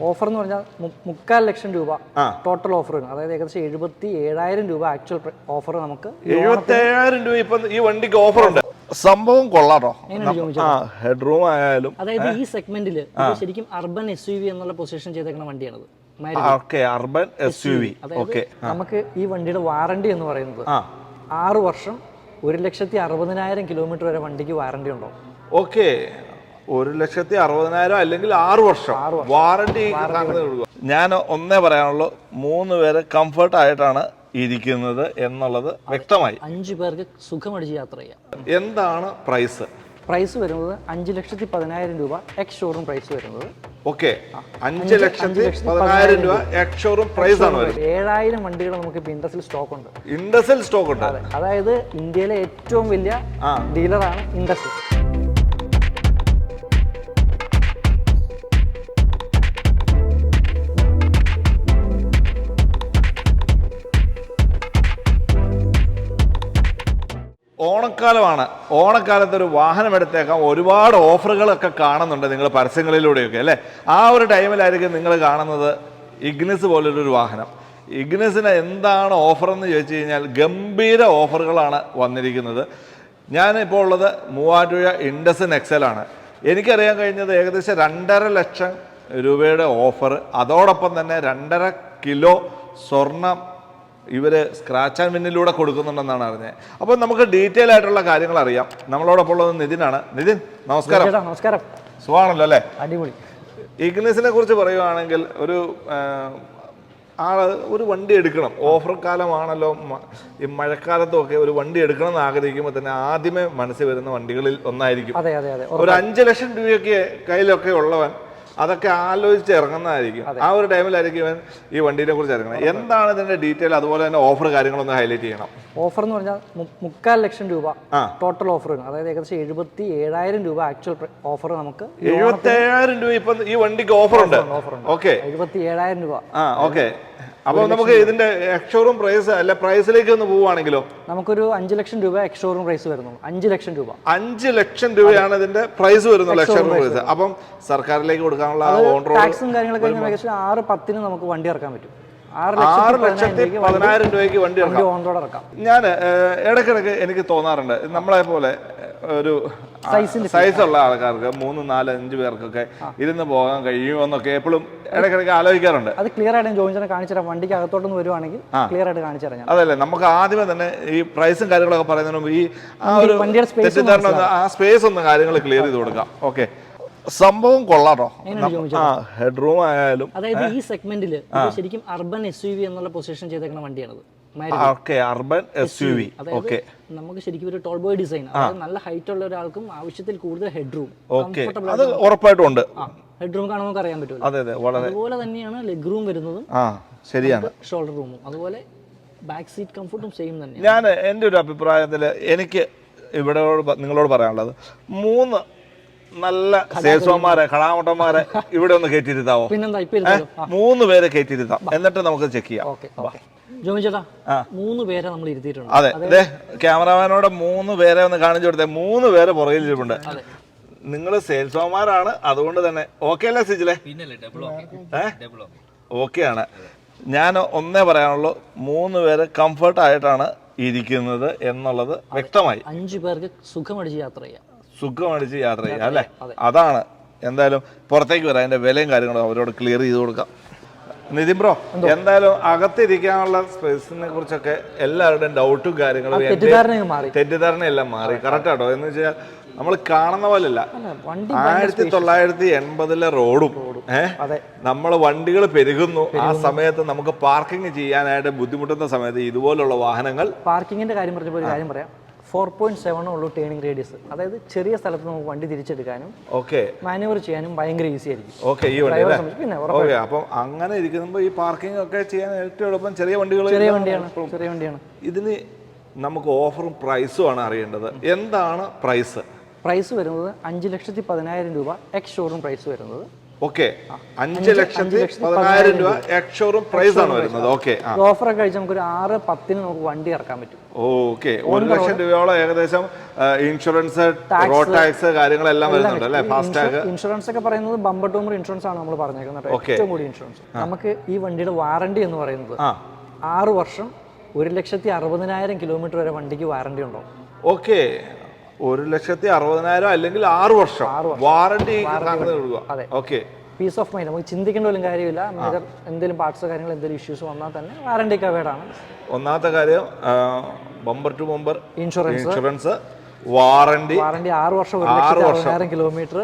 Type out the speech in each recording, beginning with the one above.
Offer എന്ന് പറഞ്ഞാൽ മുക്കാൽ ലക്ഷം രൂപ ടോട്ടൽ ഓഫർ അതായത് ഏകദേശം എഴുപത്തി ഏഴായിരം രൂപ ആക്ച്വൽ ഓഫർ നമുക്ക് എഴുപത്തി ഏഴായിരം രൂപ ഇപ്പൊ ഈ വണ്ടിക്ക് ഓഫർ ഉണ്ട്. സംഭവം കൊള്ളാട്ടോ. ഹെഡ് റൂം ആയാലും. അതായത് ഈ സെഗ്മെന്റിൽ ശരിക്കും അർബൻ എസ് യു വി എന്നുള്ള പൊസിഷൻ ചെയ്തേക്കുന്ന വണ്ടിയാണത്. Urban S U V okay നമുക്ക് ഈ വണ്ടിയുടെ വാറണ്ടി എന്ന് പറയുന്നത് ആ. ആറ് വർഷം ഒരു ലക്ഷത്തി അറുപതിനായിരം കിലോമീറ്റർ വരെ വണ്ടിക്ക് വാറണ്ടി ഉണ്ടോ? ഓക്കെ ഒരു ലക്ഷത്തി അറുപതിനായിരം അല്ലെങ്കിൽ ആറ് വർഷം വാറണ്ടി ഞാൻ ഒന്നേ പറയാനുള്ളൂ മൂന്ന് പേര് കംഫർട്ട് ആയിട്ടാണ് ഇരിക്കുന്നത് എന്നുള്ളത് വ്യക്തമായി. അഞ്ചു പേർക്ക് സുഖമടിച്ച് യാത്ര ചെയ്യാം. എന്താണ് പ്രൈസ് പ്രൈസ് വരുന്നത് അഞ്ച് ലക്ഷത്തി പതിനായിരം രൂപ എക്സ് ഷോറൂം പ്രൈസ് വരുന്നത്. ഓക്കെ അഞ്ച് ലക്ഷത്തി പതിനായിരം രൂപ എക്സ് ഷോറൂം പ്രൈസ് ആണ് ഏഴായിരം വണ്ടികൾ നമുക്ക് ഇൻഡസിൽ സ്റ്റോക്ക് ഉണ്ട്. ഇൻഡസിൽ സ്റ്റോക്ക് ഉണ്ട്. അതായത് ഇന്ത്യയിലെ ഏറ്റവും വലിയ ഡീലറാണ് ഇൻഡസ് ഓണക്കാലമാണ്. ഓണക്കാലത്ത് ഒരു വാഹനം എടുത്തേക്കാം ഒരുപാട് ഓഫറുകളൊക്കെ കാണുന്നുണ്ട് നിങ്ങൾ പരസ്യങ്ങളിലൂടെയൊക്കെ അല്ലേ? ആ ഒരു ടൈമിലായിരിക്കും നിങ്ങൾ കാണുന്നത് ഇഗ്നിസ് പോലൊരു വാഹനം. ഇഗ്നിസിന് എന്താണ് ഓഫർ എന്ന് ചോദിച്ചു കഴിഞ്ഞാൽ ഗംഭീര ഓഫറുകളാണ് വന്നിരിക്കുന്നത്. ഞാനിപ്പോൾ ഉള്ളത് മൂവാറ്റുപുഴ ഇൻഡസൻ എക്സലാണ് എനിക്കറിയാൻ കഴിഞ്ഞത് ഏകദേശം രണ്ടര ലക്ഷം രൂപയുടെ ഓഫർ അതോടൊപ്പം തന്നെ രണ്ടര കിലോ സ്വർണം ഇവർ സ്ക്രാച്ച് ആൻഡ് വിന്നിലൂടെ കൊടുക്കുന്നുണ്ടെന്നാണ് അറിഞ്ഞത്. അപ്പോൾ നമുക്ക് ഡീറ്റെയിൽ ആയിട്ടുള്ള കാര്യങ്ങൾ അറിയാം. നമ്മളോടൊപ്പം ഉള്ളത് നിതിനാണ് നിതിൻ നമസ്കാരം. നമസ്കാരം. സുഖമാണല്ലോ അല്ലേ? അടിപൊളി. ഇഗ്നിസിനെ കുറിച്ച് പറയുവാണെങ്കിൽ ഒരു ആ, ഒരു വണ്ടി എടുക്കണം. ഓഫർ കാലമാണല്ലോ ഈ മഴക്കാലത്തും ഒക്കെ ഒരു വണ്ടി എടുക്കണം എന്ന് ആഗ്രഹിക്കുമ്പോൾ തന്നെ ആദ്യമേ മനസ്സിൽ വരുന്ന വണ്ടികളിൽ ഒന്നായിരിക്കും. ഒരു അഞ്ച് ലക്ഷം രൂപയൊക്കെ കയ്യിലൊക്കെ ഉള്ളവൻ അതൊക്കെ ആലോചിച്ച് ഇറങ്ങുന്നതായിരിക്കും. ആ ഒരു ടൈമിലായിരിക്കും ഇവൻ ഈ വണ്ടീനെ കുറിച്ച് ഇറങ്ങുന്നത്. എന്താണ് ഇതിന്റെ ഡീറ്റെയിൽ? അതുപോലെ തന്നെ ഓഫർ കാര്യങ്ങളൊന്ന് ഹൈലൈറ്റ് ചെയ്യണം. ഓഫർ എന്ന് പറഞ്ഞാൽ മുക്കാൽ ലക്ഷം രൂപ ടോട്ടൽ ഓഫർ അതായത് ഏകദേശം എഴുപത്തി ഏഴായിരം രൂപ ആക്ച്വൽ ഓഫർ നമുക്ക് എഴുപത്തി ഏഴായിരം രൂപ ഇപ്പൊ ഈ വണ്ടിക്ക് ഓഫർ ഉണ്ട്. ഓഫർ ഉണ്ട് ഓക്കെ എഴുപത്തി ഏഴായിരം രൂപ. ആ ഓക്കെ അപ്പൊ നമുക്ക് ഇതിന്റെ എക്സ്ഷോറൂം പ്രൈസ് അല്ല പ്രൈസിലേക്ക് ഒന്ന് പോവുകയാണെങ്കിലോ? നമുക്കൊരു അഞ്ച് ലക്ഷം രൂപ എക്സ് ഷോറൂം പ്രൈസ് വരുന്നു. അഞ്ച് ലക്ഷം രൂപ. അഞ്ച് ലക്ഷം രൂപയാണ് ഇതിന്റെ പ്രൈസ് വരുന്നത് എക്സ്ഷോറൂം പ്രൈസ് അപ്പം സർക്കാരിലേക്ക് കൊടുക്കാനുള്ള ടാക്സും കാര്യങ്ങളൊക്കെ ഏകദേശം ആറ് പത്തിന് നമുക്ക് വണ്ടി ഇറക്കാൻ പറ്റും. ആറ് ലക്ഷത്തി പതിനായിരം രൂപയ്ക്ക് വണ്ടി ഞാൻ ഇടയ്ക്കിടയ്ക്ക് എനിക്ക് തോന്നാറുണ്ട്. നമ്മളെ പോലെ ഒരു Size-ന്റെ സൈസ് ഉള്ള ആൾക്കാർക്ക് മൂന്ന് നാല് അഞ്ച് പേർക്കൊക്കെ ഇരുന്ന് പോകാൻ കഴിയുമെന്നൊക്കെ എപ്പോഴും ഇടയ്ക്കിടയ്ക്ക് ആലോചിക്കാറുണ്ട്. അത് ക്ലിയർ ആയിട്ട് ജോയിൻ ചേട്ടൻ കാണിച്ചു തരാം വണ്ടിക്ക് അകത്തോട്ടൊന്ന് വരുവാണെങ്കിൽ ക്ലിയർ ആയിട്ട് കാണിച്ചു തരാം അതല്ലേ നമുക്ക് ആദ്യമേ തന്നെ ഈ പ്രൈസും കാര്യങ്ങളൊക്കെ പറയുന്നതിന് മുമ്പ് ഈ ആ ഒരു തെറ്റിദ്ധാരണ ആ സ്പേസ് ഒന്ന് കാര്യങ്ങൾ ക്ലിയർ ചെയ്ത് കൊടുക്കാം. ഓക്കെ സംഭവം കൊള്ളാട്ടോ ഹെഡ്റൂം ആയാലും അതായത് ഈ സെഗ്മെന്റിൽ ശരിക്കും അർബൻ എസ് യു വി എന്നുള്ള പൊസിഷൻ ചെയ്തേക്കുന്ന വണ്ടിയാണത്. Okay urban S U V okay നമുക്ക് ശരിക്കും ഒരു ടോൾ ബോയ് ഡിസൈൻ അതായത് നല്ല ഹൈറ്റ് ഉള്ള ഒരാൾക്കും ആവശ്യത്തിൽ കൂടുതൽ ഹെഡ് റൂം ഓക്കെ അത് ഉറപ്പായിട്ടും ഉണ്ട്. ഹെഡ് റൂം കാണുമ്പോൾ അറിയാൻ പറ്റും അതെ അതെ വളരെ അതുപോലെ തന്നെയാണ് ലെഗ് റൂം വരുന്നതും. ആ ശരിയാണ്. ഷോൾഡർ റൂമും അതുപോലെ ബാക്ക് സീറ്റ് കംഫർട്ടും സെയിം തന്നെ ഞാൻ എന്റെ ഒരു അഭിപ്രായത്തിൽ എനിക്ക് ഇവിടെ നിങ്ങളോട് പറയാനുള്ളത് മൂന്ന് നല്ല സേൽസ്മാരെ കടാമുട്ടന്മാരെ ഇവിടെ ഒന്ന് കയറ്റിയിരുത്താവോ? പിന്നെന്താ? മൂന്ന് പേരെ കയറ്റിയിരുത്താം. എന്നിട്ട് നമുക്ക് ചെക്ക് ചെയ്യാം. ഓക്കെ. ജോമി ചേട്ടാ മൂന്ന് പേരെ നമ്മൾ ഇരുത്തിയിട്ടുണ്ട്. അതെ അതെ. ക്യാമറാമാനോട് മൂന്ന് പേരെ ഒന്ന് കാണിച്ചു കൊടുത്തേ. മൂന്ന് പേരെ പുറകിൽ ഇരിപ്പുണ്ട്. നിങ്ങൾ സെയിൽസ്മാന്മാരാണ് അതുകൊണ്ട് തന്നെ ഓക്കെ അല്ലേ സിജിലെ? ഓക്കെ. ആണ്. ഞാൻ ഒന്നേ പറയാനുള്ളൂ മൂന്ന് പേര് കംഫർട്ട് ആയിട്ടാണ് ഇരിക്കുന്നത് എന്നുള്ളത് വ്യക്തമായി. അഞ്ചു പേർക്ക് സുഖമടിച്ച് യാത്ര ചെയ്യാം. സുഖമടിച്ച് യാത്ര ചെയ്യാം അല്ലേ? അതാണ്. എന്തായാലും പുറത്തേക്ക് വരാം അതിന്റെ വിലയും കാര്യങ്ങളും അവരോട് ക്ലിയർ ചെയ്ത് കൊടുക്കാം. നിതിൻ ബ്രോ എന്തായാലും അകത്തിരിക്കാനുള്ള സ്പേസിനെ കുറിച്ചൊക്കെ എല്ലാവരുടെയും ഡൗട്ടും കാര്യങ്ങളും തെറ്റിദ്ധാരണ എല്ലാം തെറ്റിദ്ധാരണയെല്ലാം മാറി. കറക്റ്റ് ആട്ടോ? എന്ന് വെച്ചാൽ നമ്മൾ കാണുന്ന പോലെയല്ല. ആയിരത്തി തൊള്ളായിരത്തി എൺപതിലെ റോഡും ഏഹ് നമ്മൾ വണ്ടികൾ പെരുകുന്നു. ആ സമയത്ത് നമുക്ക് പാർക്കിംഗ് ചെയ്യാനായിട്ട് ബുദ്ധിമുട്ടുന്ന സമയത്ത് ഇതുപോലുള്ള വാഹനങ്ങൾ പാർക്കിങ്ങിന്റെ കാര്യം പറഞ്ഞപ്പോൾ ഒരു കാര്യം പറയാം. ഫോർ പോയിന്റ് സെവൻ ഉള്ളൂ ടേണിംഗ് റേഡിയസ് അതായത് ചെറിയ സ്ഥലത്ത് നമുക്ക് വണ്ടി തിരിച്ചെടുക്കാനും ഓക്കെ മാനുവർ ചെയ്യാനും ഭയങ്കര ഈസി ആയിരിക്കും. ഓക്കെ ഈ വണ്ടി പിന്നെ ഓക്കെ അപ്പം അങ്ങനെ ഇരിക്കുമ്പോൾ ഈ പാർക്കിംഗ് ഒക്കെ ചെയ്യാൻ ഏറ്റവും എളുപ്പം ചെറിയ വണ്ടികൾ ചെറിയ വണ്ടിയാണ് ചെറിയ വണ്ടിയാണ്. ഇതിന് നമുക്ക് ഓഫറും പ്രൈസും ആണ് അറിയേണ്ടത്. എന്താണ് പ്രൈസ് പ്രൈസ് വരുന്നത് അഞ്ച് ലക്ഷത്തി പതിനായിരം രൂപ എക്സ് ഷോറൂം പ്രൈസ് വരുന്നത്. ഓക്കെ അഞ്ച് ലക്ഷത്തി പതിനായിരം രൂപ എക്സ്ഷോറൂം പ്രൈസ് ആണ് വരുന്നത്. ഓക്കെ ഓഫർ കഴിച്ച് നമുക്ക് ഒരു ആറ് പത്തിന് നമുക്ക് വണ്ടി ഇറക്കാൻ പറ്റും. ഓക്കെ ഒരു ലക്ഷം രൂപയോളം ഏകദേശം ഇൻഷുറൻസ് റോഡ് ടാക്സ് കാര്യങ്ങളെല്ലാം വരുന്നുണ്ട് അല്ലേ? ഫാസ്ടാഗ് ഇൻഷുറൻസ് ഒക്കെ പറയുന്നത് ബമ്പർ ടൂമർ ഇൻഷുറൻസ് ആണ് നമ്മൾ പറഞ്ഞേക്കുന്നത് ഏറ്റവും കൂടി ഇൻഷുറൻസ് നമുക്ക് ഈ വണ്ടിയുടെ വാറണ്ടി എന്ന് പറയുന്നത് ആറ് വർഷം ഒരു ലക്ഷത്തി അറുപതിനായിരം കിലോമീറ്റർ വരെ വണ്ടിക്ക് വാറണ്ടി ഉണ്ടോ ഓക്കെ ഒരു ലക്ഷത്തി അറുപതിനായിരം അല്ലെങ്കിൽ ആറ് വർഷം warranty. Okay peace of mind നമുക്ക് ചിന്തിക്കേണ്ട പോലും കാര്യമില്ല. മേജർ എന്തെങ്കിലും പാർട്സോ കാര്യങ്ങൾ എന്തെങ്കിലും ഇഷ്യൂസ് വന്നാൽ തന്നെ വാറണ്ടി കവേഡ് ആണ്. ഒന്നാമത്തെ കാര്യം bumper to bumper insurance insurance warranty warranty ആറ് വർഷം ആറ് വർഷം. കിലോമീറ്റർ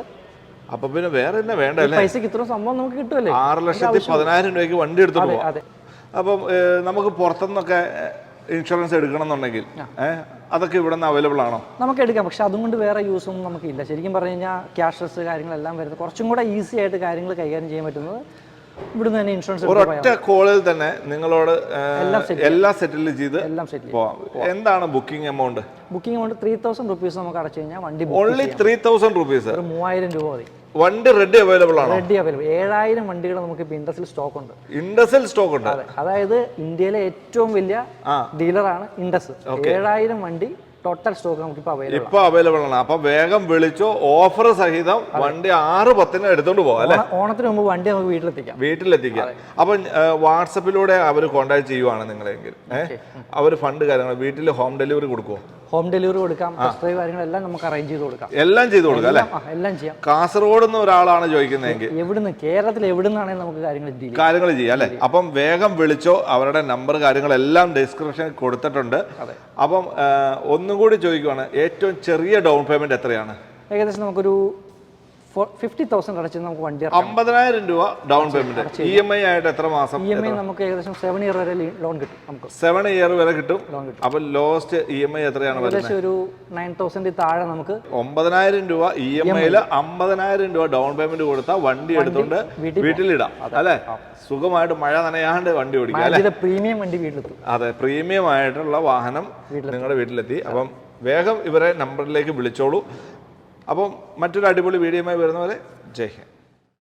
അപ്പൊ പിന്നെ വേറെ തന്നെ വേണ്ട പൈസക്ക് ഇത്ര സംഭവം നമുക്ക് കിട്ടുമല്ലേ ആറ് ലക്ഷത്തി പതിനായിരം രൂപയ്ക്ക് വണ്ടി എടുത്തു പോവാം. അപ്പം നമുക്ക് പുറത്തുനിന്നൊക്കെ ഇൻഷുറൻസ് എടുക്കണം എന്നുണ്ടെങ്കിൽ അതൊക്കെ ഇവിടെ നിന്ന് അവൈലബിൾ ആണോ? നമുക്ക് എടുക്കാം. പക്ഷെ അതുകൊണ്ട് വേറെ യൂസ് ഒന്നും നമുക്കില്ല. ശരിക്കും പറഞ്ഞു കഴിഞ്ഞാൽ ക്യാഷ്ലെസ് കാര്യങ്ങളെല്ലാം വരുന്നത് കുറച്ചും കൂടെ ഈസി ആയിട്ട് കാര്യങ്ങൾ കൈകാര്യം ചെയ്യാൻ പറ്റുന്നത് ഇവിടുന്ന് തന്നെ ഇൻഷുറൻസ് ഒരൊറ്റ കോളിൽ തന്നെ നിങ്ങളോട് എല്ലാം സെറ്റിൽ ചെയ്ത് എല്ലാം സെറ്റിൽ പോവാം. എന്താണ് booking amount booking amount three thousand rupees നമുക്ക് അടച്ചു കഴിഞ്ഞാൽ വണ്ടി ഓൺലി ത്രീ തൗസൻഡ് റുപ്പീസ് ഒരു മൂവായിരം രൂപ മതി. വണ്ടി റെഡി അവൈലബിൾ ആണോ? റെഡി അവൈലബിൾ ഏഴായിരം വണ്ടികൾ നമുക്ക് ഇൻഡസ്ട്രിയിൽ സ്റ്റോക്ക് ഉണ്ട്. ഇൻഡസിൽ സ്റ്റോക്ക് ഉണ്ട്. അതായത് ഇന്ത്യയിലെ ഏറ്റവും വലിയ. ഡീലറാണ് ഇൻഡസ് ഏഴായിരം വണ്ടി ടോട്ടൽ സ്റ്റോക്ക് നമുക്ക് ഇപ്പൊ അവൈലബിൾ ആണ്. അപ്പൊ വേഗം വിളിച്ചോ ഓഫർ സഹിതം വണ്ടി ആറ് പത്തിന് എടുത്തോണ്ട് പോവാം ഓണത്തിന് മുമ്പ് വണ്ടി നമുക്ക് വീട്ടിലെത്തിക്കാം. വീട്ടിലെത്തിക്കാം. അപ്പൊ വാട്സപ്പിലൂടെ അവർ കോണ്ടാക്ട് ചെയ്യുവാണ് നിങ്ങളെങ്കിൽ. അവർ ഫണ്ട് കാര്യങ്ങൾ വീട്ടിൽ ഹോം ഡെലിവറി കൊടുക്കുമോ ഹോം ഡെലിവറി കൊടുക്കാം ടെസ്റ്റ് ഡ്രൈവ് കാര്യങ്ങളെല്ലാം നമുക്ക് അറേഞ്ച് ചെയ്ത് കൊടുക്കാം. എല്ലാം ചെയ്ത് കൊടുക്കാം അല്ലേ? എല്ലാം ചെയ്യാം. കാസർഗോഡ് നിന്ന് ഒരാളാണ് ചോദിക്കുന്നതെങ്കിൽ. എവിടുന്ന് കേരളത്തിൽ എവിടുന്നാണെങ്കിൽ നമുക്ക് കാര്യങ്ങൾ കാര്യങ്ങൾ ചെയ്യാം അല്ലെ? അപ്പം വേഗം വിളിച്ചോ അവരുടെ നമ്പർ കാര്യങ്ങളെല്ലാം ഡിസ്ക്രിപ്ഷനിൽ കൊടുത്തിട്ടുണ്ട്. അപ്പം ഒന്നും കൂടി ചോദിക്കുവാണ് ഏറ്റവും ചെറിയ ഡൗൺ പേയ്മെന്റ് എത്രയാണ്? ഏകദേശം നമുക്കൊരു ഫിഫ്റ്റി തൗസൻഡ് അടച്ച് നമുക്ക് വണ്ടി അമ്പതിനായിരം രൂപ down payment E M I ആയിട്ട് എത്ര മാസം ഇ എം ഐ നമുക്ക് ഏകദേശം സെവൻ ഇയർ വരെ ലോൺ കിട്ടും നമുക്ക്. സെവൻ ഇയർ വരെ കിട്ടും. ലോൺ കിട്ടും. അപ്പൊ ലോസ്റ്റ് ഇ എം ഐ എത്രയാണ് ഏകദേശം ഒരു നയൻ തൗസൻഡ് താഴെ നമുക്ക് ഒമ്പതിനായിരം രൂപ ഇ എം ഐയിൽ അമ്പതിനായിരം രൂപ ഡൗൺ പേയ്മെന്റ് കൊടുത്താൽ വണ്ടി എടുത്തോണ്ട് വീട്ടിൽ വീട്ടിലിടാം അല്ലേ സുഖമായിട്ട് മഴ നനയാണ്ട് വണ്ടി ഓടിക്കാം അല്ലെ? പ്രീമിയം വണ്ടി വീട്ടിലെത്തും. അതെ പ്രീമിയം ആയിട്ടുള്ള വാഹനം നിങ്ങളുടെ വീട്ടിലെത്തി. അപ്പം വേഗം ഇവരെ നമ്പറിലേക്ക് വിളിച്ചോളൂ. അപ്പം മറ്റൊരു അടിപൊളി വീഡിയോയുമായി വരുന്നവരെ ജയ് ഹിന്ദ്.